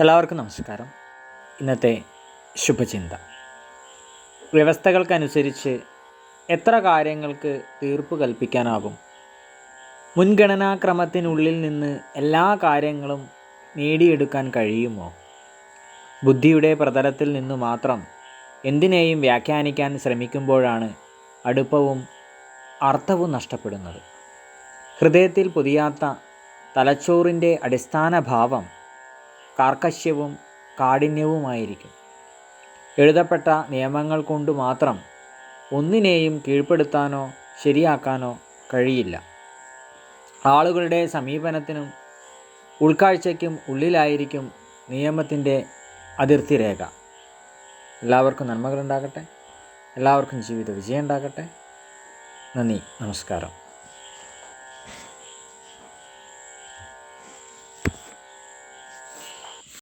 എല്ലാവർക്കും നമസ്കാരം. ഇന്നത്തെ ശുഭചിന്ത. വ്യവസ്ഥകൾക്കനുസരിച്ച് എത്ര കാര്യങ്ങൾക്ക് തീർപ്പ് കൽപ്പിക്കാനാകും? മുൻഗണനാക്രമത്തിനുള്ളിൽ നിന്ന് എല്ലാ കാര്യങ്ങളും നേടിയെടുക്കാൻ കഴിയുമോ? ബുദ്ധിയുടെ പ്രതലത്തിൽ നിന്നു മാത്രം എന്തിനേയും വ്യാഖ്യാനിക്കാൻ ശ്രമിക്കുമ്പോഴാണ് അടുപ്പവും അർത്ഥവും നഷ്ടപ്പെടുന്നത്. ഹൃദയത്തിൽ പൊതിയാത്ത തലച്ചോറിന്റെ അടിസ്ഥാന ഭാവം കാർക്കശ്യവും കാഠിന്യവുമായിരിക്കും. എഴുതപ്പെട്ട നിയമങ്ങൾ കൊണ്ട് മാത്രം ഒന്നിനെയും കീഴ്പ്പെടുത്താനോ ശരിയാക്കാനോ കഴിയില്ല. ആളുകളുടെ സമീപനത്തിനും ഉൾക്കാഴ്ചയ്ക്കും ഉള്ളിലായിരിക്കും നിയമത്തിന്റെ അതിർത്തി രേഖ എല്ലാവർക്കും നന്മകളുണ്ടാകട്ടെ. എല്ലാവർക്കും ജീവിത വിജയം ഉണ്ടാകട്ടെ നന്ദി. നമസ്കാരം.